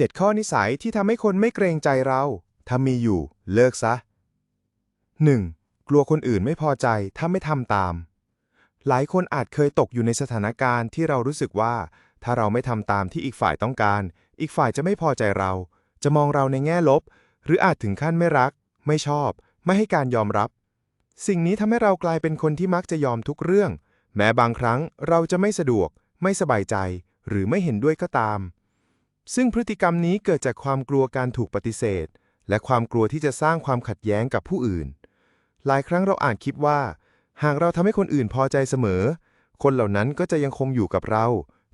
7 ข้อนิสัยที่ทำให้คนไม่เกรงใจเรา ถ้ามีอยู่ เลิกซะ 1. กลัวคนอื่นไม่พอใจถ้าไม่ทำตาม หลายคนอาจเคยตกอยู่ในสถานการณ์ที่เรารู้สึกว่า ถ้าเราไม่ทำตามที่อีกฝ่ายต้องการ อีกฝ่ายจะไม่พอใจเรา จะมองเราในแง่ลบ หรืออาจถึงขั้นไม่รัก ไม่ชอบ ไม่ให้การยอมรับ สิ่งนี้ทำให้เรากลายเป็นคนที่มักจะยอมทุกเรื่อง แม้บางครั้งเราจะไม่สะดวก ไม่สบายใจ หรือไม่เห็นด้วยก็ตาม ซึ่งพฤติกรรมนี้เกิดจากความกลัวการถูกปฏิเสธ และความกลัวที่จะสร้างความขัดแย้งกับผู้อื่น หลายครั้งเราอ่านคิดว่า หากเราทำให้คนอื่นพอใจเสมอ คนเหล่านั้นก็จะยังคงอยู่กับเรา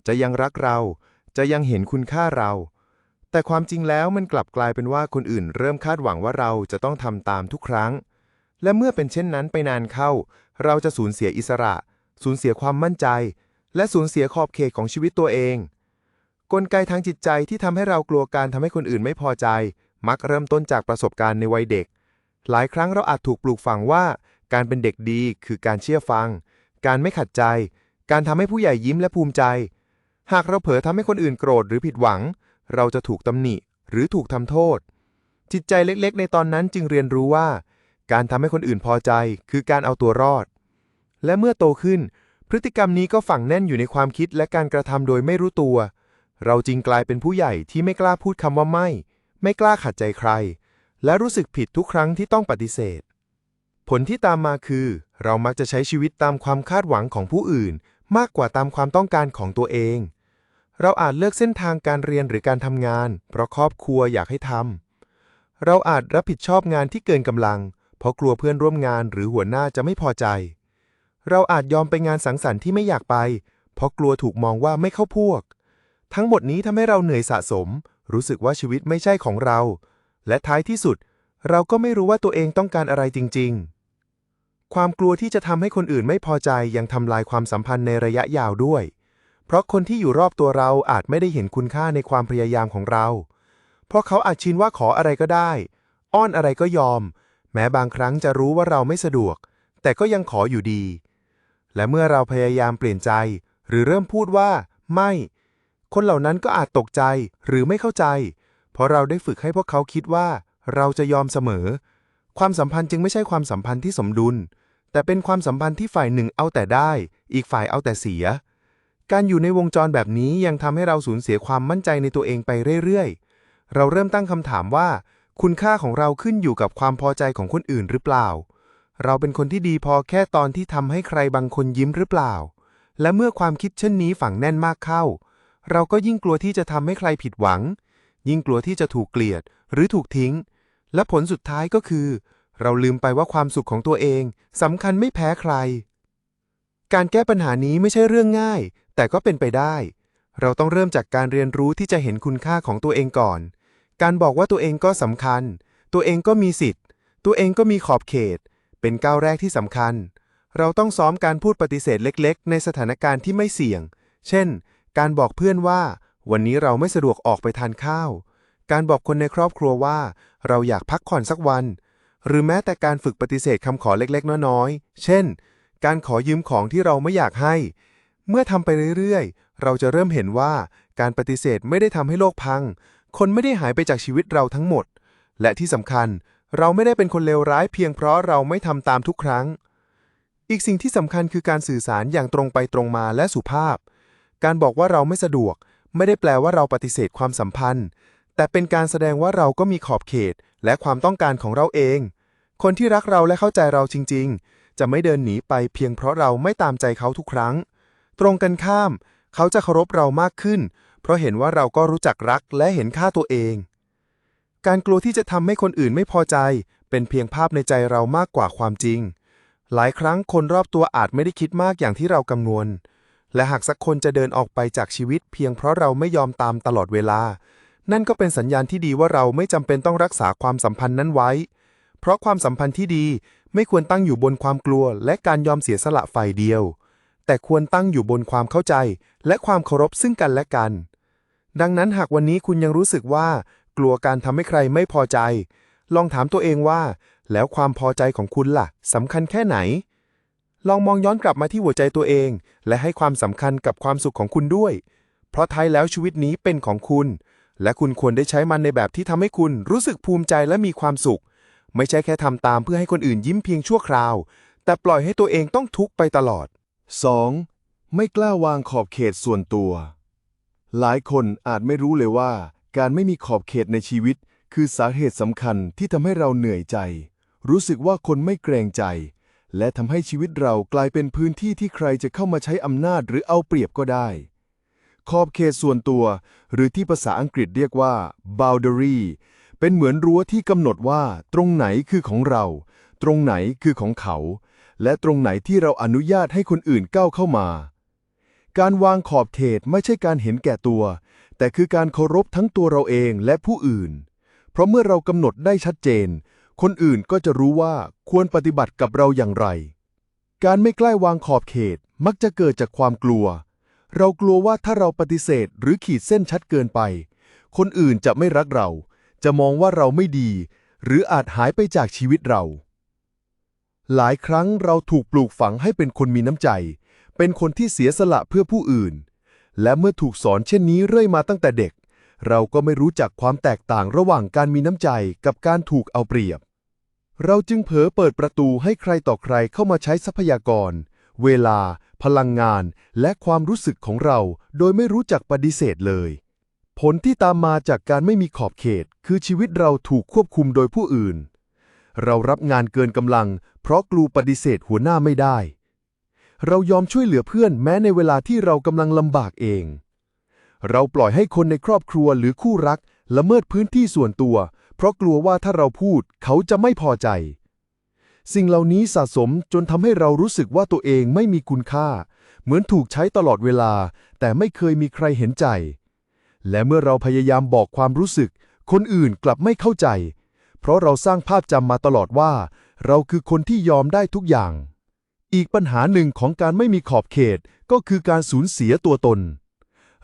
จะยังรักเรา จะยังเห็นคุณค่าเรา แต่ความจริงแล้วมันกลับกลายเป็นว่าคนอื่นเริ่มคาดหวังว่าเราจะต้องทำตามทุกครั้ง และเมื่อเป็นเช่นนั้นไปนานเข้า เราจะสูญเสียอิสระ สูญเสียความมั่นใจ และสูญเสียขอบเขตของชีวิตตัวเอง กลไกทางจิตใจที่ทำให้เรากลัวการทำให้คนอื่นไม่พอใจ มักเริ่มต้นจากประสบการณ์ในวัยเด็ก หลายครั้งเราอาจถูกปลูกฝังว่า การเป็นเด็กดีคือการเชื่อฟัง การไม่ขัดใจ การทำให้ผู้ใหญ่ยิ้มและภูมิใจ หากเราเผลอทำให้คนอื่นโกรธหรือผิดหวัง เราจะถูกตำหนิหรือถูกทำโทษ จิตใจเล็กๆ ในตอนนั้นจึงเรียนรู้ว่า การทำให้คนอื่นพอใจ คือการเอาตัวรอด และเมื่อโตขึ้น พฤติกรรมนี้ก็ฝังแน่นอยู่ในความคิดและการกระทำโดยไม่รู้ตัว เราจึงกลายเป็นผู้ใหญ่ที่ไม่กล้าพูดคำว่าไม่ ไม่กล้าขัดใจใคร และรู้สึกผิดทุกครั้งที่ต้องปฏิเสธ ผลที่ตามมาคือ เรามักจะใช้ชีวิตตามความคาดหวังของผู้อื่น มากกว่าตามความต้องการของตัวเอง เราอาจเลือกเส้นทางการเรียนหรือการทำงาน เพราะครอบครัวอยากให้ทำเราอาจรับผิดชอบงานที่เกินกำลัง เพราะกลัวเพื่อนร่วมงานหรือหัวหน้าจะไม่พอใจ เราอาจยอมไปงานสังสรรค์ที่ไม่อยากไป เพราะกลัวถูกมองว่าไม่เข้าพวก ทั้งหมดนี้ทำให้เราเหนื่อยสะสม รู้สึกว่าชีวิตไม่ใช่ของเรา และท้ายที่สุด เราก็ไม่รู้ว่าตัวเองต้องการอะไรจริง ๆ ความกลัวที่จะทำให้คนอื่นไม่พอใจยังทำลายความสัมพันธ์ในระยะยาวด้วย เพราะคนที่อยู่รอบตัวเราอาจไม่ได้เห็นคุณค่าในความพยายามของเรา เพราะเขาอาจชินว่าขออะไรก็ได้ อ้อนอะไรก็ยอม แม้บางครั้งจะรู้ว่าเราไม่สะดวก แต่ก็ยังขออยู่ดี และเมื่อเราพยายามเปลี่ยนใจ หรือเริ่มพูดว่า ไม่ คนเหล่านั้นก็อาจตกใจหรือไม่เข้าใจ เพราะเราได้ฝึกให้พวกเขาคิดว่า เราจะยอมเสมอ ความสัมพันธ์จึงไม่ใช่ความสัมพันธ์ที่สมดุล แต่เป็นความสัมพันธ์ที่ฝ่ายหนึ่งเอาแต่ได้ อีกฝ่ายเอาแต่เสีย การอยู่ในวงจรแบบนี้ยังทำให้เราสูญเสียความมั่นใจในตัวเองไปเรื่อยๆ เราเริ่มตั้งคำถามว่า คุณค่าของเราขึ้นอยู่กับความพอใจของคนอื่นหรือเปล่า เราเป็นคนที่ดีพอแค่ตอนที่ทำให้ใครบางคนยิ้มหรือเปล่า และเมื่อความคิดเช่นนี้ฝังแน่นมากเข้า เราก็ยิ่งกลัวที่จะทำให้ใครผิดหวัง ยิ่งกลัวที่จะถูกเกลียดหรือถูกทิ้ง และผลสุดท้ายก็คือ เราลืมไปว่าความสุขของตัวเองสำคัญไม่แพ้ใคร การแก้ปัญหานี้ไม่ใช่เรื่องง่าย แต่ก็เป็นไปได้ เราต้องเริ่มจากการเรียนรู้ที่จะเห็นคุณค่าของตัวเองก่อน การบอกว่าตัวเองก็สำคัญ ตัวเองก็มีสิทธิ์ ตัวเองก็มีขอบเขต เป็นก้าวแรกที่สำคัญ เราต้องซ้อมการพูดปฏิเสธเล็ก ๆ ในสถานการณ์ที่ไม่เสี่ยง เช่น การบอกเพื่อนว่า วันนี้เราไม่สะดวกออกไปทานข้าว การบอกคนในครอบครัวว่า เราอยากพักผ่อนสักวัน หรือแม้แต่การฝึกปฏิเสธคำขอเล็กๆ น้อยๆ เช่น การขอยืมของที่เราไม่อยากให้ เมื่อทำไปเรื่อยๆ เราจะเริ่มเห็นว่าการปฏิเสธไม่ได้ทำให้โลกพัง คนไม่ได้หายไปจากชีวิตเราทั้งหมด และที่สำคัญเราไม่ได้เป็นคนเลวร้ายเพียงเพราะเราไม่ทำตามทุกครั้ง อีกสิ่งที่สำคัญคือการสื่อสารอย่างตรงไปตรงมาและสุภาพ การบอกว่าเราไม่สะดวก ไม่ได้แปลว่าเราปฏิเสธความสัมพันธ์ แต่เป็นการแสดงว่าเราก็มีขอบเขต และความต้องการของเราเอง คนที่รักเราและเข้าใจเราจริง ๆ จะไม่เดินหนีไปเพียงเพราะเราไม่ตามใจเขาทุกครั้ง ตรงกันข้าม เขาจะเคารพเรามากขึ้น เพราะเห็นว่าเราก็รู้จักรักและเห็นค่าตัวเอง การกลัวที่จะทำให้คนอื่นไม่พอใจ เป็นเพียงภาพในใจเรามากกว่าความจริง หลายครั้งคนรอบตัวอาจไม่ได้คิดมากอย่างที่เรากังวล และหากสักคนจะเดินออกไปจากชีวิตเพียงเพราะเราไม่ยอมตามตลอดเวลา นั่นก็เป็นสัญญาณที่ดีว่าเราไม่จำเป็นต้องรักษาความสัมพันธ์นั้นไว้ เพราะความสัมพันธ์ที่ดีไม่ควรตั้งอยู่บนความกลัว และการยอมเสียสละฝ่ายเดียว แต่ควรตั้งอยู่บนความเข้าใจ และความเคารพซึ่งกันและกัน ดังนั้นหากวันนี้คุณยังรู้สึกว่า กลัวการทำให้ใครไม่พอใจ ลองถามตัวเองว่า แล้วความพอใจของคุณล่ะสำคัญแค่ไหน ลองมองย้อนกลับมาที่หัวใจตัวเอง และให้ความสำคัญกับความสุขของคุณด้วย เพราะท้ายแล้วชีวิตนี้เป็นของคุณ และคุณควรได้ใช้มันในแบบที่ทำให้คุณรู้สึกภูมิใจและมีความสุข ไม่ใช่แค่ทำตามเพื่อให้คนอื่นยิ้มเพียงชั่วคราว แต่ปล่อยให้ตัวเองต้องทุกข์ไปตลอด 2. ไม่กล้าวางขอบเขตส่วนตัว หลายคนอาจไม่รู้เลยว่า การไม่มีขอบเขตในชีวิต คือสาเหตุสำคัญที่ทำให้เราเหนื่อยใจ รู้สึกว่าคนไม่เกรงใจ และทำให้ชีวิตเรากลายเป็นพื้นที่ที่ใครจะเข้ามาใช้อำนาจหรือเอาเปรียบก็ได้ ขอบเขตส่วนตัว หรือที่ภาษาอังกฤษเรียกว่า boundary เป็นเหมือนรั้วที่กำหนดว่า ตรงไหนคือของเรา ตรงไหนคือของเขา และตรงไหนที่เราอนุญาตให้คนอื่นก้าวเข้ามา การวางขอบเขตไม่ใช่การเห็นแก่ตัว แต่คือการเคารพทั้งตัวเราเองและผู้อื่น เพราะเมื่อเรากำหนดได้ชัดเจน คนอื่นก็จะรู้ว่าควรปฏิบัติกับเราอย่างไร การไม่ใกล้วางขอบเขตมักจะเกิดจากความกลัว เรากลัวว่าถ้าเราปฏิเสธหรือขีดเส้นชัดเกินไป คนอื่นจะไม่รักเรา จะมองว่าเราไม่ดี หรืออาจหายไปจากชีวิตเรา หลายครั้งเราถูกปลูกฝังให้เป็นคนมีน้ำใจ เป็นคนที่เสียสละเพื่อผู้อื่น และเมื่อถูกสอนเช่นนี้เรื่อยมาตั้งแต่เด็ก เราก็ไม่รู้จักความแตกต่างระหว่างการมีน้ำใจกับการถูกเอาเปรียบ เราจึงเผลอเปิดประตูให้ใครต่อใครเข้ามาใช้ทรัพยากร เวลา พลังงาน และความรู้สึกของเรา โดยไม่รู้จักปฏิเสธเลย ผลที่ตามมาจากการไม่มีขอบเขต คือชีวิตเราถูกควบคุมโดยผู้อื่น เรารับงานเกินกำลัง เพราะกลัวปฏิเสธหัวหน้าไม่ได้ เรายอมช่วยเหลือเพื่อนแม้ในเวลาที่เรากำลังลำบากเอง เราปล่อยให้คนในครอบครัวหรือคู่รักละเมิดพื้นที่ส่วนตัว เพราะกลัวว่าถ้าเราพูดเขาจะไม่พอใจ สิ่งเหล่านี้สะสมจนทำให้เรารู้สึกว่าตัวเองไม่มีคุณค่า เหมือนถูกใช้ตลอดเวลา แต่ไม่เคยมีใครเห็นใจ และเมื่อเราพยายามบอกความรู้สึก คนอื่นกลับไม่เข้าใจ เพราะเราสร้างภาพจำมาตลอดว่า เราคือคนที่ยอมได้ทุกอย่าง อีกปัญหาหนึ่งของการไม่มีขอบเขตก็คือการสูญเสียตัวตน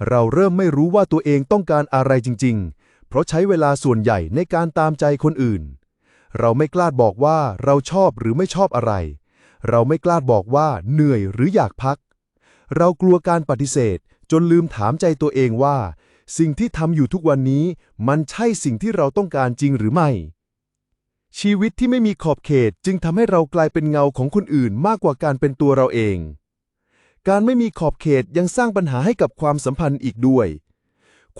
เราเริ่มไม่รู้ว่าตัวเองต้องการอะไรจริง ๆ เพราะใช้เวลาส่วนใหญ่ในการตามใจคนอื่น เราไม่กล้าบอกว่าเราชอบหรือไม่ชอบอะไร เราไม่กล้าบอกว่าเหนื่อยหรืออยากพัก เรากลัวการปฏิเสธ จนลืมถามใจตัวเองว่า สิ่งที่ทำอยู่ทุกวันนี้ มันใช่สิ่งที่เราต้องการจริงหรือไม่ ชีวิตที่ไม่มีขอบเขตจึงทำให้เรากลายเป็นเงาของคนอื่นมากกว่าการเป็นตัวเราเองการไม่มีขอบเขตยังสร้างปัญหาให้กับความสัมพันธ์อีกด้วย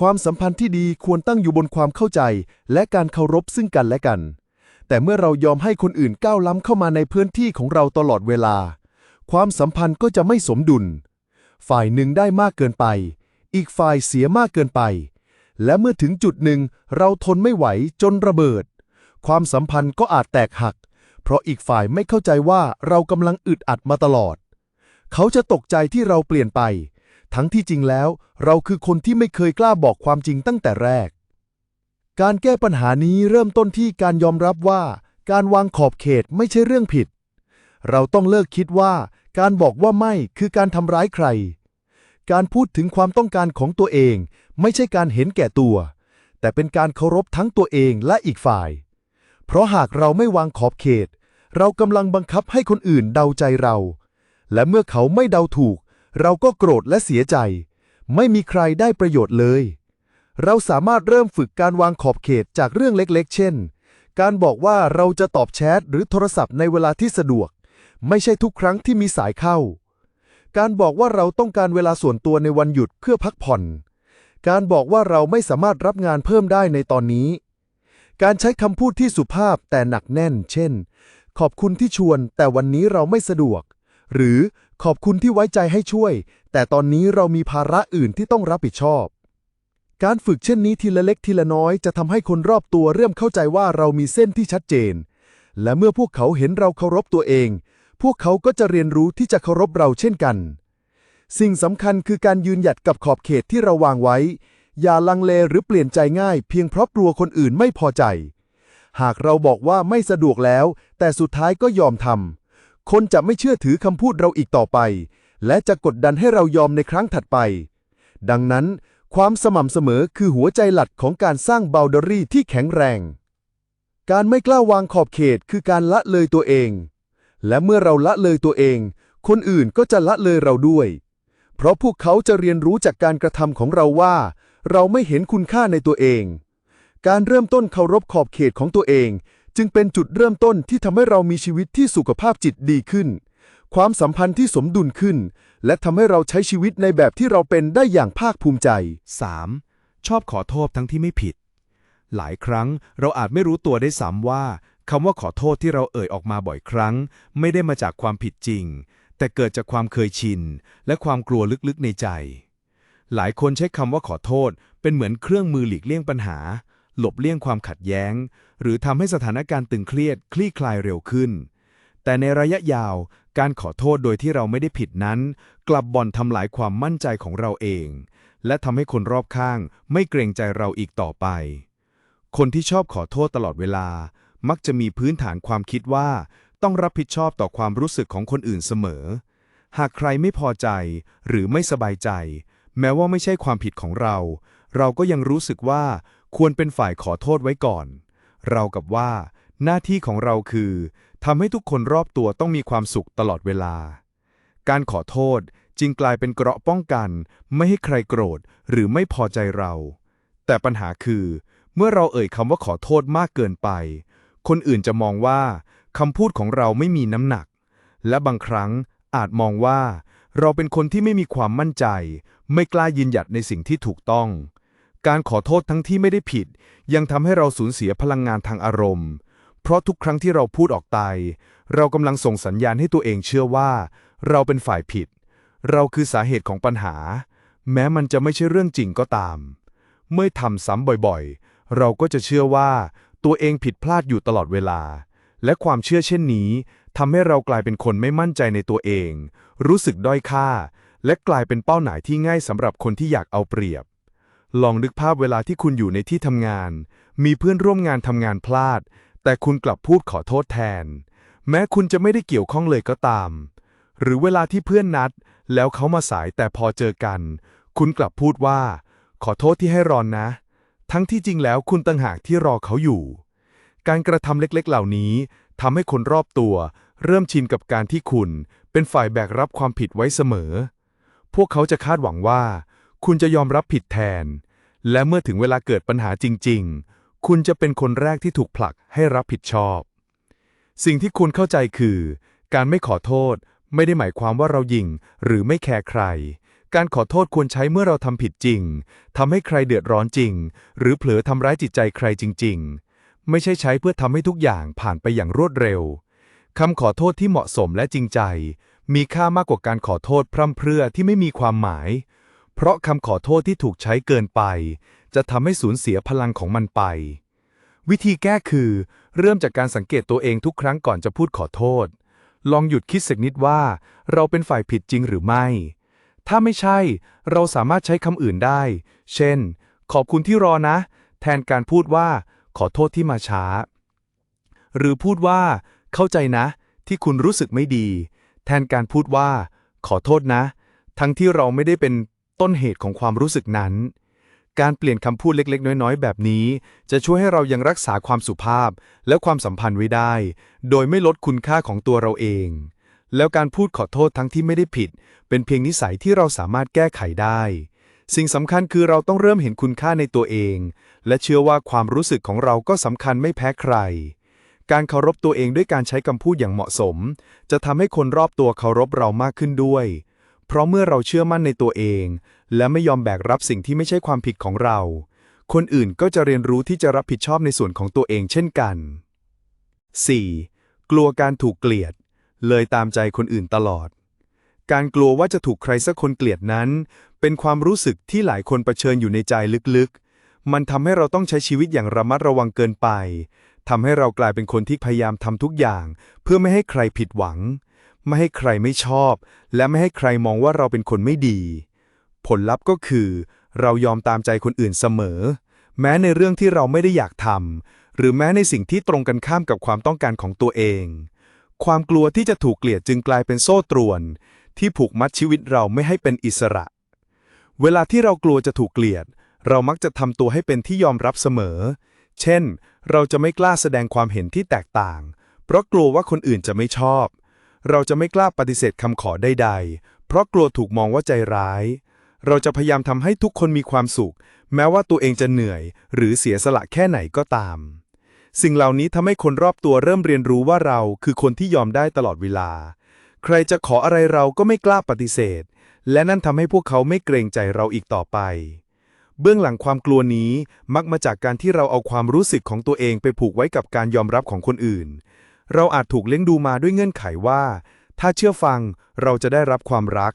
ความสัมพันธ์ที่ดีควรตั้งอยู่บนความเข้าใจ และการเคารพซึ่งกันและกัน แต่เมื่อเรายอมให้คนอื่นก้าวล้ำเข้ามาในพื้นที่ของเราตลอดเวลา ความสัมพันธ์ก็จะไม่สมดุล ฝ่ายหนึ่งได้มากเกินไป อีกฝ่ายเสียมากเกินไป และเมื่อถึงจุดหนึ่งเราทนไม่ไหวจนระเบิด ความสัมพันธ์ก็อาจแตกหัก เพราะอีกฝ่ายไม่เข้าใจว่าเรากำลังอึดอัดมาตลอด เขาจะตกใจที่เราเปลี่ยนไป ทั้งที่จริงแล้ว เราคือคนที่ไม่เคยกล้าบอกความจริงตั้งแต่แรก การแก้ปัญหานี้เริ่มต้นที่การยอมรับว่า การวางขอบเขตไม่ใช่เรื่องผิด เราต้องเลิกคิดว่า การบอกว่าไม่คือการทำร้ายใคร การพูดถึงความต้องการของตัวเอง ไม่ใช่การเห็นแก่ตัว แต่เป็นการเคารพทั้งตัวเองและอีกฝ่าย เพราะหากเราไม่วางขอบเขต เรากำลังบังคับให้คนอื่นเดาใจเรา และเมื่อเขาไม่เดาถูก เราก็โกรธและเสียใจ ไม่มีใครได้ประโยชน์เลย เราสามารถเริ่มฝึกการวางขอบเขตจากเรื่องเล็กๆ เช่น การบอกว่าเราจะตอบแชทหรือโทรศัพท์ในเวลาที่สะดวก ไม่ใช่ทุกครั้งที่มีสายเข้า การบอกว่าเราต้องการเวลาส่วนตัวในวันหยุดเพื่อพักผ่อน การบอกว่าเราไม่สามารถรับงานเพิ่มได้ในตอนนี้ การใช้คำพูดที่สุภาพแต่หนักแน่น เช่น ขอบคุณที่ชวน แต่วันนี้เราไม่สะดวก หรือ ขอบคุณที่ไว้ใจให้ช่วย แต่ตอนนี้เรามีภาระอื่นที่ต้องรับผิดชอบ การฝึกเช่นนี้ทีละเล็กทีละน้อยจะทำให้คนรอบตัวเริ่มเข้าใจว่าเรามีเส้นที่ชัดเจน และเมื่อพวกเขาเห็นเราเคารพตัวเอง พวกเขาก็จะเรียนรู้ที่จะเคารพเราเช่นกัน สิ่งสำคัญคือการยืนหยัดกับขอบเขตที่เราวางไว้ อย่าลังเลหรือเปลี่ยนใจง่าย เพียงเพราะกลัวคนอื่นไม่พอใจ หากเราบอกว่าไม่สะดวกแล้ว แต่สุดท้ายก็ยอมทำ คนจะไม่เชื่อถือคำพูดเราอีกต่อไป และจะกดดันให้เรายอมในครั้งถัดไป ดังนั้น ความสม่ำเสมอคือหัวใจหลักของการสร้างบ o ลเดอรี่ที่แข็งแรง การไม่กล้าวางขอบเขตคือการละเลยตัวเอง และเมื่อเราละเลยตัวเอง คนอื่นก็จะละเลยเราด้วย เพราะพวกเขาจะเรียนรู้จากการกระทำของเราว่า เราไม่เห็นคุณค่าในตัวเอง การเริ่มต้นเคารพขอบเขตของตัวเอง จึงเป็นจุดเริ่มต้นที่ทำให้เรามีชีวิตที่สุขภาพจิตดีขึ้น ความสัมพันธ์ที่สมดุลขึ้น และทำให้เราใช้ชีวิตในแบบที่เราเป็นได้อย่างภาคภูมิใจ 3. ชอบขอโทษทั้งที่ไม่ผิด หลายครั้งเราอาจไม่รู้ตัวได้ซ้ำว่าคำว่าขอโทษที่เราเอ่ยออกมาบ่อยครั้ง ไม่ได้มาจากความผิดจริง แต่เกิดจากความเคยชิน และความกลัวลึกๆในใจ หลายคนใช้คำว่าขอโทษ เป็นเหมือนเครื่องมือหลีกเลี่ยงปัญหา หลบเลี่ยงความขัดแย้ง หรือทำให้สถานการณ์ตึงเครียดคลี่คลายเร็วขึ้น แต่ในระยะยาวการขอโทษโดยที่เราไม่ได้ผิดนั้น กลับบ่อนทำลายความมั่นใจของเราเอง และทำให้คนรอบข้างไม่เกรงใจเราอีกต่อไป คนที่ชอบขอโทษตลอดเวลา มักจะมีพื้นฐานความคิดว่า ต้องรับผิดชอบต่อความรู้สึกของคนอื่นเสมอ หากใครไม่พอใจหรือไม่สบายใจ แม้ว่าไม่ใช่ความผิดของเรา เราก็ยังรู้สึกว่าควรเป็นฝ่ายขอโทษไว้ก่อน เรากับว่า หน้าที่ของเราคือทำให้ทุกคนรอบตัวต้องมีความสุขตลอดเวลา การขอโทษจึงกลายเป็นเกราะป้องกัน ไม่ให้ใครโกรธหรือไม่พอใจเรา แต่ปัญหาคือ เมื่อเราเอ่ยคำว่าขอโทษมากเกินไป คนอื่นจะมองว่าคำพูดของเราไม่มีน้ำหนัก และบางครั้งอาจมองว่า เราเป็นคนที่ไม่มีความมั่นใจ ไม่กล้ายืนหยัดในสิ่งที่ถูกต้อง การขอโทษทั้งที่ไม่ได้ผิด ยังทำให้เราสูญเสียพลังงานทางอารมณ์ เพราะทุกครั้งที่เราพูดออกไป เรากำลังส่งสัญญาณให้ตัวเองเชื่อว่า เราเป็นฝ่ายผิด เราคือสาเหตุของปัญหา แม้มันจะไม่ใช่เรื่องจริงก็ตาม เมื่อทำซ้ำบ่อยๆ เราก็จะเชื่อว่า ตัวเองผิดพลาดอยู่ตลอดเวลา และความเชื่อเช่นนี้ทำให้เรากลายเป็นคนไม่มั่นใจในตัวเอง รู้สึกด้อยค่า และกลายเป็นเป้าหมายที่ง่ายสำหรับคนที่อยากเอาเปรียบ ลองนึกภาพเวลาที่คุณอยู่ในที่ทำงาน มีเพื่อนร่วมงานทำงานพลาด แต่คุณกลับพูดขอโทษแทน แม้คุณจะไม่ได้เกี่ยวข้องเลยก็ตาม หรือเวลาที่เพื่อนนัด แล้วเขามาสายแต่พอเจอกัน คุณกลับพูดว่า ขอโทษที่ให้รอนนะ ทั้งที่จริงแล้วคุณต่างหากที่รอเขาอยู่ การกระทำเล็กๆ เหล่านี้ทำให้คนรอบตัว เริ่มชินกับการที่คุณ เป็นฝ่ายแบกรับความผิดไว้เสมอ พวกเขาจะคาดหวังว่า คุณจะยอมรับผิดแทน และเมื่อถึงเวลาเกิดปัญหาจริง ๆ คุณจะเป็นคนแรกที่ถูกผลักให้รับผิดชอบ สิ่งที่คุณเข้าใจคือ การไม่ขอโทษไม่ได้หมายความว่าเราหยิ่งหรือไม่แคร์ใคร การขอโทษควรใช้เมื่อเราทำผิดจริงทำให้ใครเดือดร้อนจริง หรือเผลอทำร้ายจิตใจใครจริง ๆ ไม่ใช่ใช้เพื่อทำให้ทุกอย่างผ่านไปอย่างรวดเร็วคำขอโทษที่เหมาะสมและจริงใจ มีค่ามากกว่าการขอโทษพร่ำเพรื่อที่ไม่มีความหมาย เพราะคำขอโทษที่ถูกใช้เกินไป จะทำให้สูญเสียพลังของมันไป วิธีแก้คือ เริ่มจากการสังเกตตัวเองทุกครั้งก่อนจะพูดขอโทษ ลองหยุดคิดสักนิดว่า เราเป็นฝ่ายผิดจริงหรือไม่ ถ้าไม่ใช่ เราสามารถใช้คำอื่นได้ เช่น ขอบคุณที่รอนะ แทนการพูดว่า ขอโทษที่มาช้า หรือพูดว่า เข้าใจนะ ที่คุณรู้สึกไม่ดี แทนการพูดว่า ขอโทษนะ ทั้งที่เราไม่ได้เป็น ต้นเหตุของความรู้สึกนั้น การเปลี่ยนคำพูดเล็ก ๆ น้อย ๆ แบบนี้ จะช่วยให้เรายังรักษาความสุภาพและความสัมพันธ์ไว้ได้ โดยไม่ลดคุณค่าของตัวเราเอง แล้วการพูดขอโทษทั้งที่ไม่ได้ผิด เป็นเพียงนิสัยที่เราสามารถแก้ไขได้ สิ่งสำคัญคือเราต้องเริ่มเห็นคุณค่าในตัวเอง และเชื่อว่าความรู้สึกของเราก็สำคัญไม่แพ้ใครการเคารพตัวเองด้วยการใช้คำพูดอย่างเหมาะสม จะทำให้คนรอบตัวเคารพเรามากขึ้นด้วย เพราะเมื่อเราเชื่อมั่นในตัวเอง และไม่ยอมแบกรับสิ่งที่ไม่ใช่ความผิดของเรา คนอื่นก็จะเรียนรู้ที่จะรับผิดชอบในส่วนของตัวเองเช่นกัน 4. กลัวการถูกเกลียด เลยตามใจคนอื่นตลอด การกลัวว่าจะถูกใครสักคนเกลียดนั้น เป็นความรู้สึกที่หลายคนเผชิญอยู่ในใจลึกๆ มันทำให้เราต้องใช้ชีวิตอย่างระมัดระวังเกินไปทำให้เรากลายเป็นคนที่พยายามทำทุกอย่าง เพื่อไม่ให้ใครผิดหวัง ไม่ให้ใครไม่ชอบ และไม่ให้ใครมองว่าเราเป็นคนไม่ดี ผลลัพธ์ก็คือ เรายอมตามใจคนอื่นเสมอ แม้ในเรื่องที่เราไม่ได้อยากทำหรือแม้ในสิ่งที่ตรงกันข้ามกับความต้องการของตัวเอง ความกลัวที่จะถูกเกลียดจึงกลายเป็นโซ่ตรวน ที่ผูกมัดชีวิตเราไม่ให้เป็นอิสระ เวลาที่เรากลัวจะถูกเกลียด เรามักจะทำตัวให้เป็นที่ยอมรับเสมอ เช่น เราจะไม่กล้าแสดงความเห็นที่แตกต่าง เพราะกลัวว่าคนอื่นจะไม่ชอบ เราจะไม่กล้าปฏิเสธคำขอใดๆ เพราะกลัวถูกมองว่าใจร้าย เราจะพยายามทำให้ทุกคนมีความสุข แม้ว่าตัวเองจะเหนื่อย หรือเสียสละแค่ไหนก็ตาม สิ่งเหล่านี้ทำให้คนรอบตัวเริ่มเรียนรู้ว่าเราคือคนที่ยอมได้ตลอดเวลา ใครจะขออะไรเราก็ไม่กล้าปฏิเสธ และนั่นทำให้พวกเขาไม่เกรงใจเราอีกต่อไปเบื้องหลังความกลัวนี้มักมาจากการที่เราเอาความรู้สึกของตัวเองไปผูกไว้กับการยอมรับของคนอื่น เราอาจถูกเลี้ยงดูมาด้วยเงื่อนไขว่า ถ้าเชื่อฟังเราจะได้รับความรัก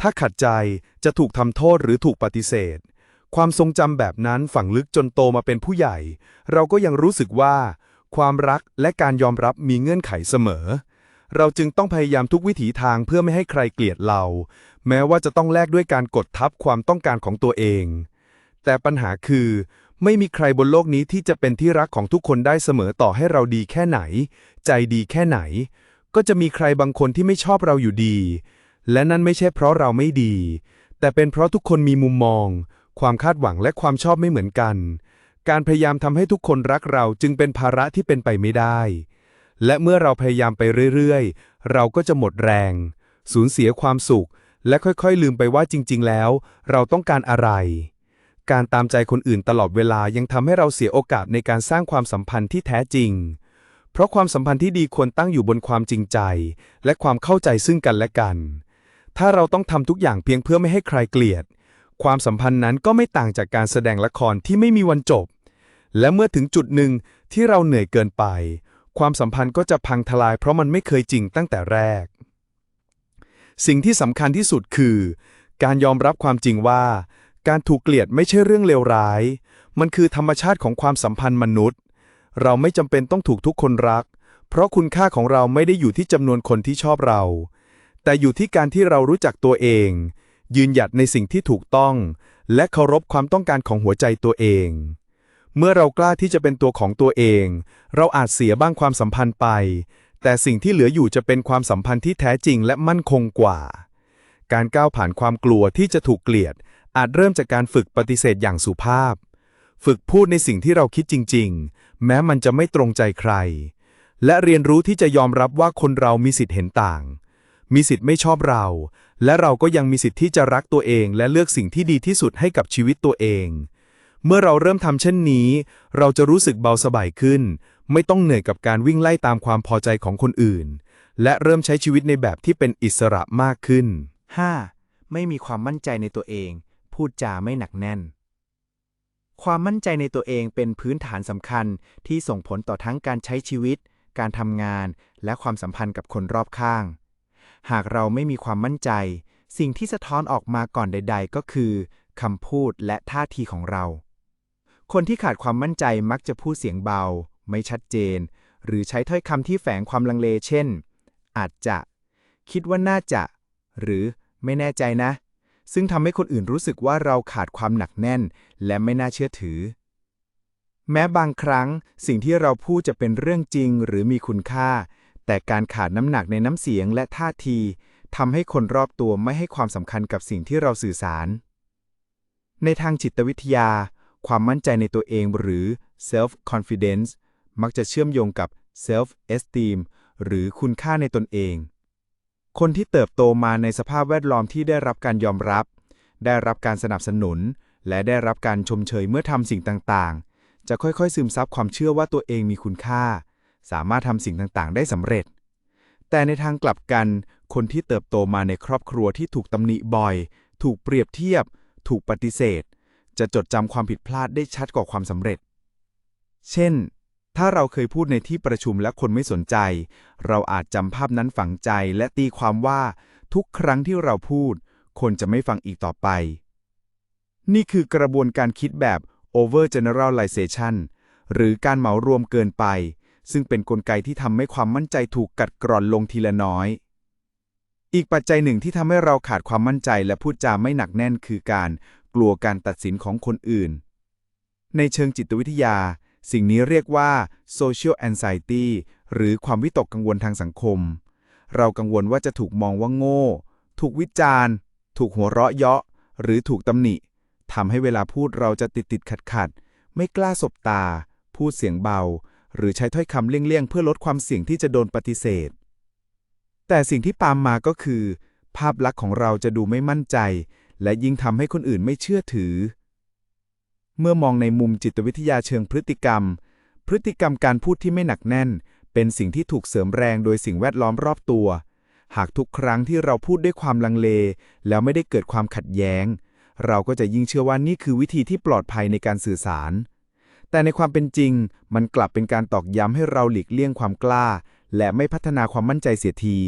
ถ้าขัดใจจะถูกทำโทษหรือถูกปฏิเสธ ความทรงจำแบบนั้นฝังลึกจนโตมาเป็นผู้ใหญ่ เราก็ยังรู้สึกว่า ความรักและการยอมรับมีเงื่อนไขเสมอ เราจึงต้องพยายามทุกวิถีทางเพื่อไม่ให้ใครเกลียดเรา แม้ว่าจะต้องแลกด้วยการกดทับความต้องการของตัวเอง แต่ปัญหาคือไม่มีใครบนโลกนี้ที่จะเป็นที่รักของทุกคนได้เสมอต่อให้เราดีแค่ไหน ใจดีแค่ไหน ก็จะมีใครบางคนที่ไม่ชอบเราอยู่ดี และนั่นไม่ใช่เพราะเราไม่ดี แต่เป็นเพราะทุกคนมีมุมมอง ความคาดหวังและความชอบไม่เหมือนกัน การพยายามทำให้ทุกคนรักเราจึงเป็นภาระที่เป็นไปไม่ได้ และเมื่อเราพยายามไปเรื่อยๆ เราก็จะหมดแรง สูญเสียความสุข และค่อยๆ ลืมไปว่าจริง ๆ แล้ว เราต้องการอะไรการตามใจคนอื่นตลอดเวลายังทำให้เราเสียโอกาสในการสร้างความสัมพันธ์ที่แท้จริง เพราะความสัมพันธ์ที่ดีควรตั้งอยู่บนความจริงใจ และความเข้าใจซึ่งกันและกัน ถ้าเราต้องทำทุกอย่างเพียงเพื่อไม่ให้ใครเกลียด ความสัมพันธ์นั้นก็ไม่ต่างจากการแสดงละครที่ไม่มีวันจบ และเมื่อถึงจุดหนึ่งที่เราเหนื่อยเกินไป ความสัมพันธ์ก็จะพังทลาย เพราะมันไม่เคยจริงตั้งแต่แรก สิ่งที่สำคัญที่สุดคือ การยอมรับความจริงว่า การถูกเกลียดไม่ใช่เรื่องเลวร้าย มันคือธรรมชาติของความสัมพันธ์มนุษย์ เราไม่จำเป็นต้องถูกทุกคนรัก เพราะคุณค่าของเราไม่ได้อยู่ที่จำนวนคนที่ชอบเรา แต่อยู่ที่การที่เรารู้จักตัวเอง ยืนหยัดในสิ่งที่ถูกต้อง และเคารพความต้องการของหัวใจตัวเอง เมื่อเรากล้าที่จะเป็นตัวของตัวเอง เราอาจเสียบ้างความสัมพันธ์ไป แต่สิ่งที่เหลืออยู่จะเป็นความสัมพันธ์ที่แท้จริงและมั่นคงกว่า การก้าวผ่านความกลัวที่จะถูกเกลียด อาจเริ่มจากการฝึกปฏิเสธอย่างสุภาพ ฝึกพูดในสิ่งที่เราคิดจริง ๆ แม้มันจะไม่ตรงใจใคร และเรียนรู้ที่จะยอมรับว่าคนเรามีสิทธิ์เห็นต่าง มีสิทธิ์ไม่ชอบเรา และเราก็ยังมีสิทธิ์ที่จะรักตัวเอง และเลือกสิ่งที่ดีที่สุดให้กับชีวิตตัวเอง เมื่อเราเริ่มทำเช่นนี้ เราจะรู้สึกเบาสบายขึ้น ไม่ต้องเหนื่อยกับการวิ่งไล่ตามความพอใจของคนอื่น และเริ่มใช้ชีวิตในแบบที่เป็นอิสระมากขึ้น 5. ไม่มีความมั่นใจในตัวเอง พูดจาไม่หนักแน่น ความมั่นใจในตัวเองเป็นพื้นฐานสำคัญที่ส่งผลต่อทั้งการใช้ชีวิต การทำงาน และความสัมพันธ์กับคนรอบข้าง หากเราไม่มีความมั่นใจ สิ่งที่สะท้อนออกมาก่อนใด ๆ ก็คือคำพูดและท่าทีของเรา คนที่ขาดความมั่นใจมักจะพูดเสียงเบา ไม่ชัดเจน หรือใช้ถ้อยคำที่แฝงความลังเล เช่น อาจจะ คิดว่าน่าจะ หรือไม่แน่ใจนะ ซึ่งทำให้คนอื่นรู้สึกว่าเราขาดความหนักแน่น และไม่น่าเชื่อถือ แม้บางครั้งสิ่งที่เราพูดจะเป็นเรื่องจริงหรือมีคุณค่า แต่การขาดน้ำหนักในน้ำเสียงและท่าทีทำให้คนรอบตัวไม่ให้ความสำคัญกับสิ่งที่เราสื่อสาร ในทางจิตวิทยา ความมั่นใจในตัวเองหรือ self confidence มักจะเชื่อมโยงกับ self esteem หรือคุณค่าในตนเอง คนที่เติบโตมาในสภาพแวดล้อมที่ได้รับการยอมรับ ได้รับการสนับสนุน และได้รับการชมเชยเมื่อทำสิ่งต่างๆ จะค่อยๆ ซึมซับความเชื่อว่าตัวเองมีคุณค่า สามารถทำสิ่งต่างๆ ได้สำเร็จ แต่ในทางกลับกัน คนที่เติบโตมาในครอบครัวที่ถูกตำหนิบ่อย ถูกเปรียบเทียบ ถูกปฏิเสธ จะจดจำความผิดพลาดได้ชัดกว่าความสำเร็จ เช่น ถ้าเราเคยพูดในที่ประชุมและคนไม่สนใจ เราอาจจำภาพนั้นฝังใจและตีความว่า ทุกครั้งที่เราพูด คนจะไม่ฟังอีกต่อไป นี่คือกระบวนการคิดแบบ overgeneralization หรือการเหมารวมเกินไป ซึ่งเป็นนกลไกที่ทำให้ความมั่นใจถูกกัดกร่อนลงทีละน้อย อีกปัจจัยหนึ่งที่ทำให้เราขาดความมั่นใจและพูดจาไม่หนักแน่นคือการกลัวการตัดสินของคนอื่น ในเชิงจิตวิทยา สิ่งนี้เรียกว่า social anxiety หรือความวิตกกังวลทางสังคม เรากังวลว่าจะถูกมองว่าโง่ ถูกวิจารณ์ ถูกหัวเราะเยาะ หรือถูกตำหนิทำให้เวลาพูดเราจะติดติดขัดขัด ไม่กล้าสบตา พูดเสียงเบา หรือใช้ถ้อยคำเลี่ยงๆ เพื่อลดความเสี่ยงที่จะโดนปฏิเสธ แต่สิ่งที่ตามมาก็คือ ภาพลักษณ์ของเราจะดูไม่มั่นใจ และยิ่งทำให้คนอื่นไม่เชื่อถือ เมื่อมองในมุมจิตวิทยาเชิงพฤติกรรม พฤติกรรมการพูดที่ไม่หนักแน่น เป็นสิ่งที่ถูกเสริมแรงโดยสิ่งแวดล้อมรอบตัว หากทุกครั้งที่เราพูดด้วยความลังเล แล้วไม่ได้เกิดความขัดแย้ง เราก็จะยิ่งเชื่อว่านี่คือวิธีที่ปลอดภัยในการสื่อสาร แต่ในความเป็นจริง มันกลับเป็นการตอกย้ำให้เราหลีกเลี่ยงความกล้า และไม่พัฒนาความมั่นใจเสียที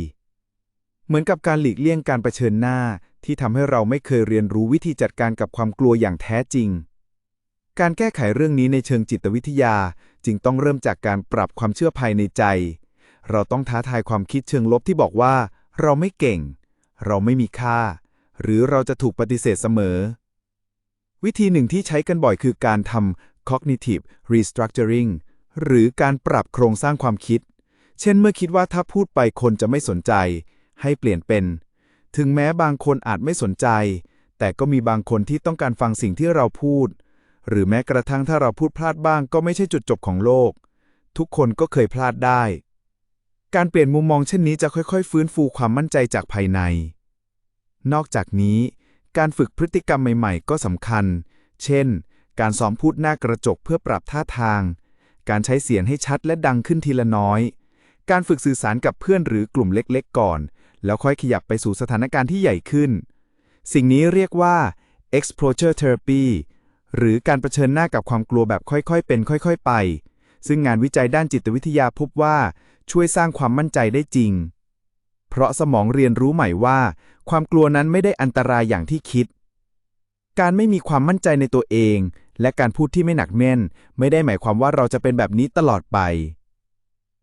เหมือนกับการหลีกเลี่ยงการรเผชิญหน้า ที่ทำให้เราไม่เคยเรียนรู้วิธีจัดการกับความกลัวอย่างแท้จริง การแก้ไขเรื่องนี้ในเชิงจิตวิทยาจึงต้องเริ่มจากการปรับความเชื่อภายในใจ เราต้องท้าทายความคิดเชิงลบที่บอกว่า เราไม่เก่ง เราไม่มีค่า หรือเราจะถูกปฏิเสธเสมอ วิธีหนึ่งที่ใช้กันบ่อยคือการทำ cognitive restructuring หรือการปรับโครงสร้างความคิด เช่นเมื่อคิดว่าถ้าพูดไปคนจะไม่สนใจ ให้เปลี่ยนเป็น ถึงแม้บางคนอาจไม่สนใจ แต่ก็มีบางคนที่ต้องการฟังสิ่งที่เราพูด หรือแม้กระทั่งถ้าเราพูดพลาดบ้างก็ไม่ใช่จุดจบของโลก ทุกคนก็เคยพลาดได้ การเปลี่ยนมุมมองเช่นนี้จะค่อยๆ ฟื้นฟูความมั่นใจจากภายใน นอกจากนี้ การฝึกพฤติกรรมใหม่ ๆ ก็สำคัญ เช่น การซ้อมพูดหน้ากระจกเพื่อปรับท่าทาง การใช้เสียงให้ชัดและดังขึ้นทีละน้อย การฝึกสื่อสารกับเพื่อนหรือกลุ่มเล็กๆ ก่อน แล้วค่อยขยับไปสู่สถานการณ์ที่ใหญ่ขึ้น สิ่งนี้เรียกว่า exposure therapy หรือการรเผชิญหน้ากับความกลัวแบบค่อยๆ เป็นค่อยๆ ไป ซึ่งงานวิจัยด้านจิตวิทยาพบว่าช่วยสร้างความมั่นใจได้จริง เพราะสมองเรียนรู้ใหม่ว่า ความกลัวนั้นไม่ได้อันตรายอย่างที่คิด การไม่มีความมั่นใจในตัวเอง และการพูดที่ไม่หนักแน่น ไม่ได้หมายความว่าเราจะเป็นแบบนี้ตลอดไป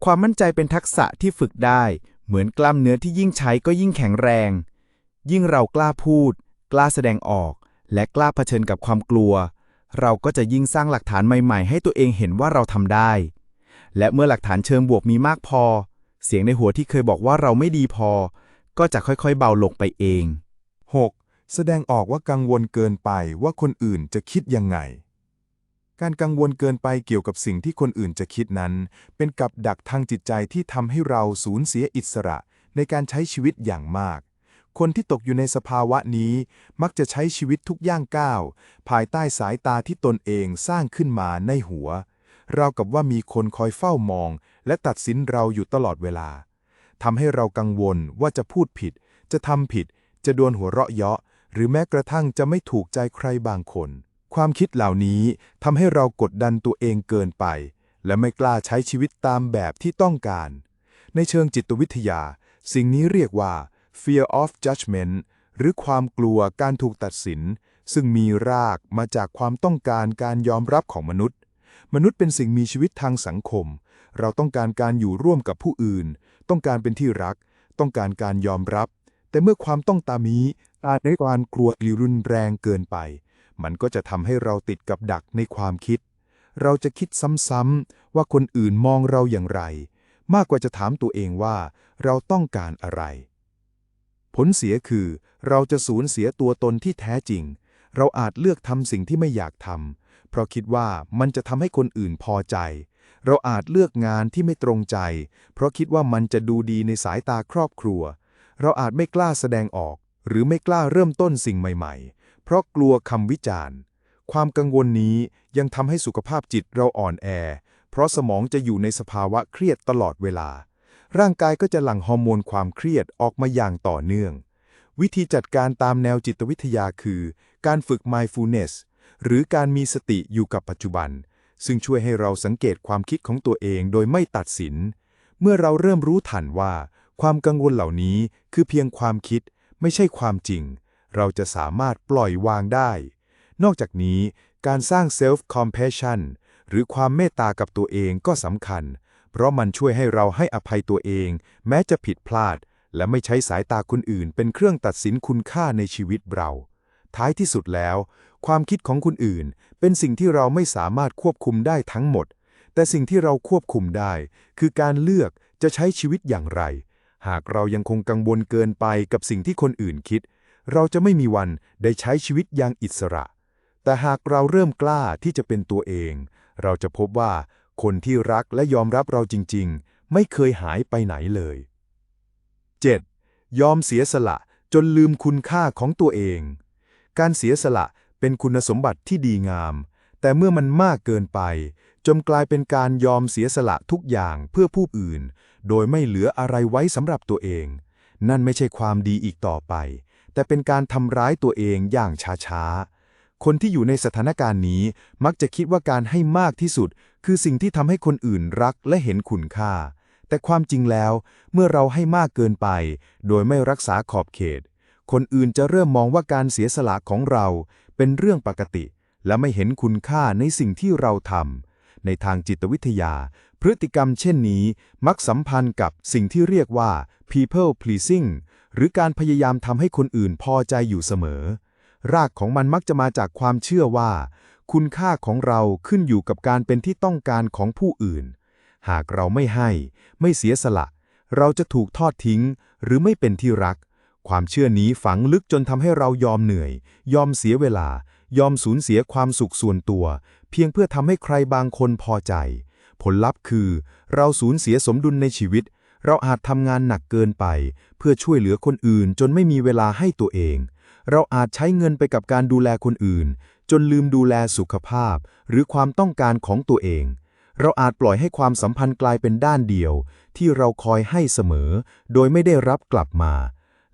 ความมั่นใจเป็นทักษะที่ฝึกได้ เหมือนกล้ามเนื้อที่ยิ่งใช้ก็ยิ่งแข็งแรง ยิ่งเรากล้าพูด กล้าแสดงออก และกล้าเผชิญกับความกลัว เราก็จะยิ่งสร้างหลักฐานใหม่ๆ ให้ตัวเองเห็นว่าเราทำได้ และเมื่อหลักฐานเชิงบวกมีมากพอ เสียงในหัวที่เคยบอกว่าเราไม่ดีพอ ก็จะค่อยๆ เบาลงไปเอง 6. แสดงออกว่ากังวลเกินไปว่าคนอื่นจะคิดยังไง การกังวลเกินไปเกี่ยวกับสิ่งที่คนอื่นจะคิดนั้น เป็นกับดักทางจิตใจที่ทำให้เราสูญเสียอิสระในการใช้ชีวิตอย่างมาก คนที่ตกอยู่ในสภาวะนี้มักจะใช้ชีวิตทุกย่างก้าว ภายใต้สายตาที่ตนเองสร้างขึ้นมาในหัวราวกับว่ามีคนคอยเฝ้ามอง และตัดสินเราอยู่ตลอดเวลาทำให้เรากังวลว่าจะพูดผิด จะทำผิด จะโดนหัวเราะเยาะ หรือแม้กระทั่งจะไม่ถูกใจใครบางคน ความคิดเหล่านี้ทำให้เรากดดันตัวเองเกินไป และไม่กล้าใช้ชีวิตตามแบบที่ต้องการ ในเชิงจิตวิทยา สิ่งนี้เรียกว่า fear of judgment หรือความกลัวการถูกตัดสิน ซึ่งมีรากมาจากความต้องการการยอมรับของมนุษย์ มนุษย์เป็นสิ่งมีชีวิตทางสังคม เราต้องการการอยู่ร่วมกับผู้อื่น ต้องการเป็นที่รัก ต้องการการยอมรับ แต่เมื่อความต้องตามนี้อาจในการกลัวหรือรุนแรงเกินไป มันก็จะทำให้เราติดกับดักในความคิด เราจะคิดซ้ำๆว่าคนอื่นมองเราอย่างไร มากกว่าจะถามตัวเองว่า เราต้องการอะไร ผลเสียคือ เราจะสูญเสียตัวตนที่แท้จริง เราอาจเลือกทำสิ่งที่ไม่อยากทำเพราะคิดว่ามันจะทำให้คนอื่นพอใจ เราอาจเลือกงานที่ไม่ตรงใจ เพราะคิดว่ามันจะดูดีในสายตาครอบครัว เราอาจไม่กล้าแสดงออก หรือไม่กล้าเริ่มต้นสิ่งใหม่ ๆ เพราะกลัวคำวิจารณ์ ความกังวลนี้ยังทำให้สุขภาพจิตเราอ่อนแอ เพราะสมองจะอยู่ในสภาวะเครียดตลอดเวลา ร่างกายก็จะหลั่งฮอร์โมนความเครียดออกมาอย่างต่อเนื่อง วิธีจัดการตามแนวจิตวิทยาคือ การฝึก mindfulness หรือการมีสติอยู่กับปัจจุบัน ซึ่งช่วยให้เราสังเกตความคิดของตัวเองโดยไม่ตัดสิน เมื่อเราเริ่มรู้ทันว่า ความกังวลเหล่านี้คือเพียงความคิด ไม่ใช่ความจริง เราจะสามารถปล่อยวางได้ นอกจากนี้ การสร้าง self compassion หรือความเมตตากับตัวเองก็สำคัญ เพราะมันช่วยให้เราให้อภัยตัวเอง แม้จะผิดพลาด และไม่ใช้สายตาคนอื่น เป็นเครื่องตัดสินคุณค่าในชีวิตเรา ท้ายที่สุดแล้ว ความคิดของคนอื่น เป็นสิ่งที่เราไม่สามารถควบคุมได้ทั้งหมด แต่สิ่งที่เราควบคุมได้ คือการเลือกจะใช้ชีวิตอย่างไร หากเรายังคงกังวลเกินไปกับสิ่งที่คนอื่นคิด เราจะไม่มีวันได้ใช้ชีวิตอย่างอิสระ แต่หากเราเริ่มกล้าที่จะเป็นตัวเอง เราจะพบว่า คนที่รักและยอมรับเราจริง ๆ ไม่เคยหายไปไหนเลย 7. ยอมเสียสละจนลืมคุณค่าของตัวเอง การเสียสละเป็นคุณสมบัติที่ดีงาม แต่เมื่อมันมากเกินไป จนกลายเป็นการยอมเสียสละทุกอย่างเพื่อผู้อื่น โดยไม่เหลืออะไรไว้สำหรับตัวเอง นั่นไม่ใช่ความดีอีกต่อไป แต่เป็นการทำร้ายตัวเองอย่างช้าๆ คนที่อยู่ในสถานการณ์นี้ มักจะคิดว่าการให้มากที่สุด คือสิ่งที่ทำให้คนอื่นรักและเห็นคุณค่า แต่ความจริงแล้ว เมื่อเราให้มากเกินไป โดยไม่รักษาขอบเขต คนอื่นจะเริ่มมองว่าการเสียสละของเรา เป็นเรื่องปกติ และไม่เห็นคุณค่าในสิ่งที่เราทำในทางจิตวิทยา พฤติกรรมเช่นนี้ มักสัมพันธ์กับสิ่งที่เรียกว่า people pleasing หรือการพยายามทำให้คนอื่นพอใจอยู่เสมอ รากของมันมักจะมาจากความเชื่อว่า คุณค่าของเราขึ้นอยู่กับการเป็นที่ต้องการของผู้อื่น หากเราไม่ให้ ไม่เสียสละ เราจะถูกทอดทิ้ง หรือไม่เป็นที่รัก ความเชื่อนี้ฝังลึกจนทำให้เรายอมเหนื่อย ยอมเสียเวลา ยอมสูญเสียความสุขส่วนตัว เพียงเพื่อทำให้ใครบางคนพอใจ ผลลัพธ์คือ เราสูญเสียสมดุลในชีวิตเราอาจทำงานหนักเกินไป เพื่อช่วยเหลือคนอื่นจนไม่มีเวลาให้ตัวเอง เราอาจใช้เงินไปกับการดูแลคนอื่น จนลืมดูแลสุขภาพ หรือความต้องการของตัวเอง เราอาจปล่อยให้ความสัมพันธ์กลายเป็นด้านเดียว ที่เราคอยให้เสมอ โดยไม่ได้รับกลับมา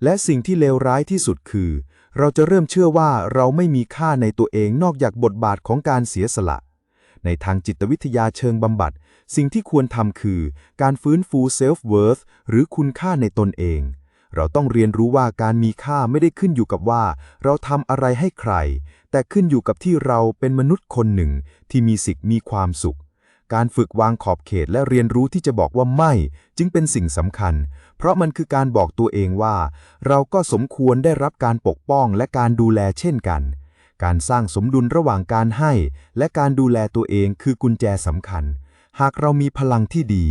และสิ่งที่เลวร้ายที่สุดคือ เราจะเริ่มเชื่อว่าเราไม่มีค่าในตัวเองนอกจากบทบาทของการเสียสละ ในทางจิตวิทยาเชิงบำบัด สิ่งที่ควรทำคือ การฟื้นฟู self-worth หรือคุณค่าในตนเอง เราต้องเรียนรู้ว่าการมีค่าไม่ได้ขึ้นอยู่กับว่า เราทำอะไรให้ใคร แต่ขึ้นอยู่กับที่เราเป็นมนุษย์คนหนึ่ง ที่มีสิทธิ์มีความสุข การฝึกวางขอบเขตและเรียนรู้ที่จะบอกว่าไม่ จึงเป็นสิ่งสำคัญ เพราะมันคือการบอกตัวเองว่า เราก็สมควรได้รับการปกป้องและการดูแลเช่นกัน การสร้างสมดุลระหว่างการให้ และการดูแลตัวเองคือกุญแจสำคัญ หากเรามีพลังที่ดี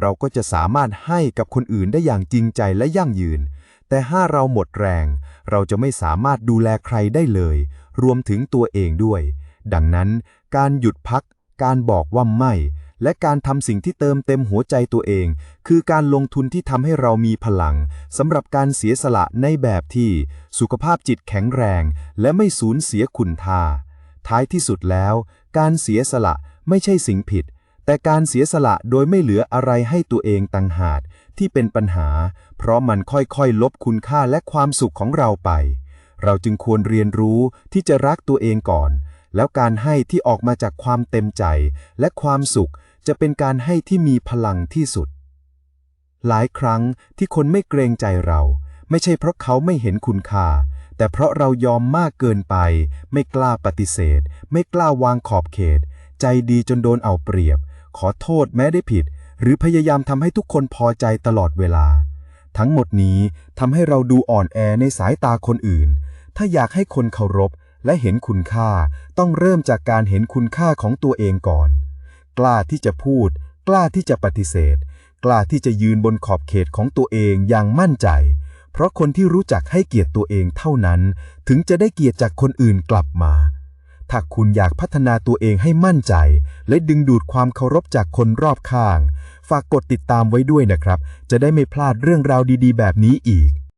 เราก็จะสามารถให้กับคนอื่นได้อย่างจริงใจและยั่งยืน แต่ถ้าเราหมดแรง เราจะไม่สามารถดูแลใครได้เลย รวมถึงตัวเองด้วย ดังนั้น การหยุดพัก การบอกว่าไม่ และการทำสิ่งที่เติมเต็มหัวใจตัวเอง คือการลงทุนที่ทำให้เรามีพลังสำหรับการเสียสละในแบบที่ สุขภาพจิตแข็งแรง และไม่สูญเสียคุณค่าท้ายที่สุดแล้ว การเสียสละไม่ใช่สิ่งผิด แต่การเสียสละโดยไม่เหลืออะไรให้ตัวเองต่างหากที่เป็นปัญหา เพราะมันค่อยๆ ลบคุณค่าและความสุขของเราไป เราจึงควรเรียนรู้ที่จะรักตัวเองก่อน แล้วการให้ที่ออกมาจากความเต็มใจและความสุขจะเป็นการให้ที่มีพลังที่สุด หลายครั้งที่คนไม่เกรงใจเรา ไม่ใช่เพราะเขาไม่เห็นคุณค่า แต่เพราะเรายอมมากเกินไป ไม่กล้าปฏิเสธ ไม่กล้าวางขอบเขต ใจดีจนโดนเอาเปรียบ ขอโทษแม้ได้ผิด หรือพยายามทำให้ทุกคนพอใจตลอดเวลา ทั้งหมดนี้ทำให้เราดูอ่อนแอในสายตาคนอื่น ถ้าอยากให้คนเคารพและเห็นคุณค่า ต้องเริ่มจากการเห็นคุณค่าของตัวเองก่อน กล้าที่จะพูด กล้าที่จะปฏิเสธ กล้าที่จะยืนบนขอบเขตของตัวเองอย่างมั่นใจ เพราะคนที่รู้จักให้เกียรติตัวเองเท่านั้น ถึงจะได้เกียรติจากคนอื่นกลับมา ถ้าคุณอยากพัฒนาตัวเองให้มั่นใจ และดึงดูดความเคารพจากคนรอบข้าง ฝากกดติดตามไว้ด้วยนะครับ จะได้ไม่พลาดเรื่องราวดีๆ แบบนี้อีก